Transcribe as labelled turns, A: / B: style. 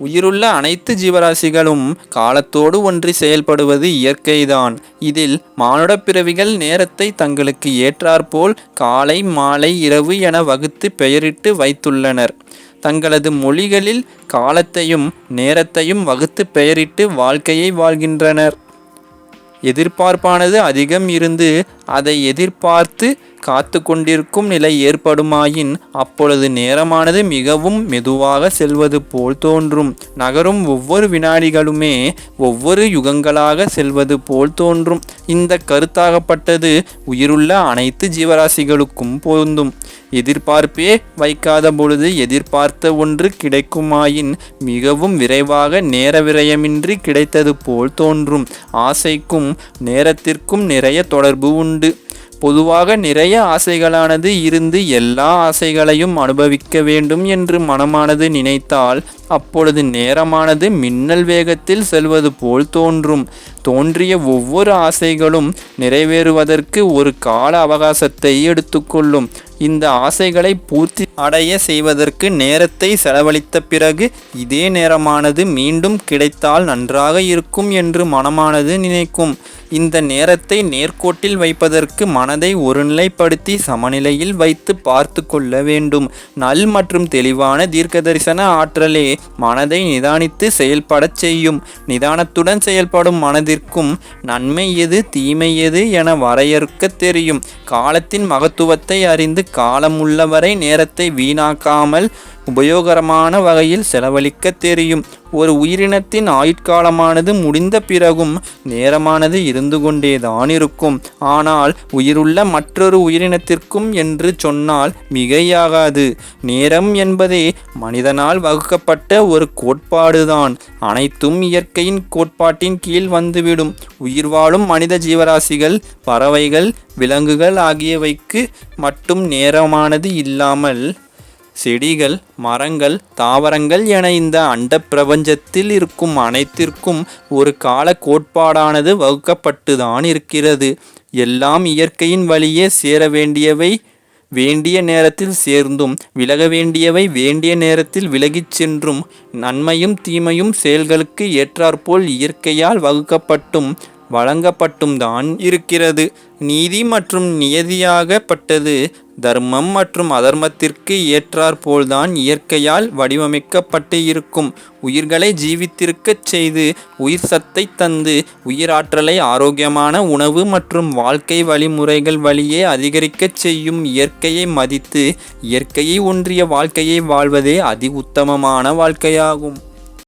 A: உயிருள்ள அனைத்து ஜீவராசிகளும் காலத்தோடு ஒன்றி செயல்படுவது இயற்கைதான். இதில் மானுடப் பிறவிகள் நேரத்தை தங்களுக்கு ஏற்றாற்போல் காலை மாலை இரவு என வகுத்து பெயரிட்டு வைத்துள்ளனர். தங்களது மொழிகளில் காலத்தையும் நேரத்தையும் வகுத்து பெயரிட்டு வாழ்க்கையை வாழ்கின்றனர். எதிர்பார்ப்பானது அதிகம் இருந்து அதை எதிர்பார்த்து காத்து கொண்டிருக்கும் நிலை ஏற்படுமாயின் அப்பொழுது நேரமானது மிகவும் மெதுவாக செல்வது போல் தோன்றும். நகரும் ஒவ்வொரு வினாடிகளுமே ஒவ்வொரு யுகங்களாக செல்வது போல் தோன்றும். இந்த கருத்தாகப்பட்டது உயிருள்ள அனைத்து ஜீவராசிகளுக்கும் பொருந்தும். எதிர்பார்ப்பே வைக்காத பொழுது எதிர்பார்த்த ஒன்று கிடைக்குமாயின் மிகவும் விரைவாக நேர விரயமின்றி கிடைத்தது போல் தோன்றும். ஆசைக்கும் நேரத்திற்கும் நிறைய தொடர்பு உண்டு. பொதுவாக நிறைய ஆசைகளானது இருந்து எல்லா ஆசைகளையும் அனுபவிக்க வேண்டும் என்று மனமானது நினைத்தால் அப்பொழுது நேரமானது மின்னல் வேகத்தில் செல்வது போல் தோன்றும். தோன்றிய ஒவ்வொரு ஆசைகளும் நிறைவேறுவதற்கு ஒரு கால அவகாசத்தை எடுத்துக்கொள்ளும். இந்த ஆசைகளை பூர்த்தி அடைய செய்வதற்கு நேரத்தை செலவழித்த பிறகு இதே நேரமானது மீண்டும் கிடைத்தால் நன்றாக இருக்கும் என்று மனமானது நினைக்கும். இந்த நேரத்தை நேர்கோட்டில் வைப்பதற்கு மனதை ஒருநிலைப்படுத்தி சமநிலையில் வைத்து பார்த்து கொள்ள வேண்டும். நல் மற்றும் தெளிவான தீர்க்க தரிசன ஆற்றலே மனதை நிதானித்து செயல்படச் செய்யும். நிதானத்துடன் செயல்படும் மனதிற்கும் நன்மை எது தீமை எது என வரையறுக்க தெரியும். காலத்தின் மகத்துவத்தை அறிந்து காலம் உள்ளவரை நேரத்தை வீணாக்காமல் உபயோகரமான வகையில் செலவழிக்க தெரியும். ஒரு உயிரினத்தின் ஆயுட்காலமானது முடிந்த பிறகும் நேரமானது இருந்து கொண்டேதான் இருக்கும். ஆனால் உயிருள்ள மற்றொரு உயிரினத்திற்கும் என்று சொன்னால் மிகையாகாது. நேரம் என்பதே மனிதனால் வகுக்கப்பட்ட ஒரு கோட்பாடுதான். அனைத்தும் இயற்கையின் கோட்பாட்டின் கீழ் வந்துவிடும். உயிர் வாழும் மனித ஜீவராசிகள் பறவைகள் விலங்குகள் ஆகியவைக்கு மட்டும் நேரமானது இல்லாமல் செடிகள் மரங்கள் தாவரங்கள் என இந்த அண்ட பிரபஞ்சத்தில் இருக்கும் அனைத்திற்கும் ஒரு கால கோட்பாடானது வகுக்கப்பட்டுதான் இருக்கிறது. எல்லாம் இயற்கையின் வழியே சேர வேண்டியவை வேண்டிய நேரத்தில் சேர்ந்தும் விலக வேண்டியவை வேண்டிய நேரத்தில் விலகிச் சென்றும் நன்மையும் தீமையும் செயல்களுக்கு ஏற்றாற்போல் இயற்கையால் வகுக்கப்பட்டும் வழங்கப்பட்டும் தான் இருக்கிறது. நீதி மற்றும் நியதியாகப்பட்டது. தர்மம் மற்றும் அதர்மத்திற்கு ஏற்றாற்போல்தான் இயற்கையால் வடிவமைக்கப்பட்டு இருக்கும். உயிர்களை ஜீவித்திருக்கச் செய்து உயிர் சத்தை தந்து உயிராற்றலை ஆரோக்கியமான உணவு மற்றும் வாழ்க்கை வழிமுறைகள் வழியே அதிகரிக்கச் செய்யும் இயற்கையை மதித்து இயற்கையை ஒன்றிய வாழ்க்கையை வாழ்வதே அதி உத்தமமான வாழ்க்கையாகும்.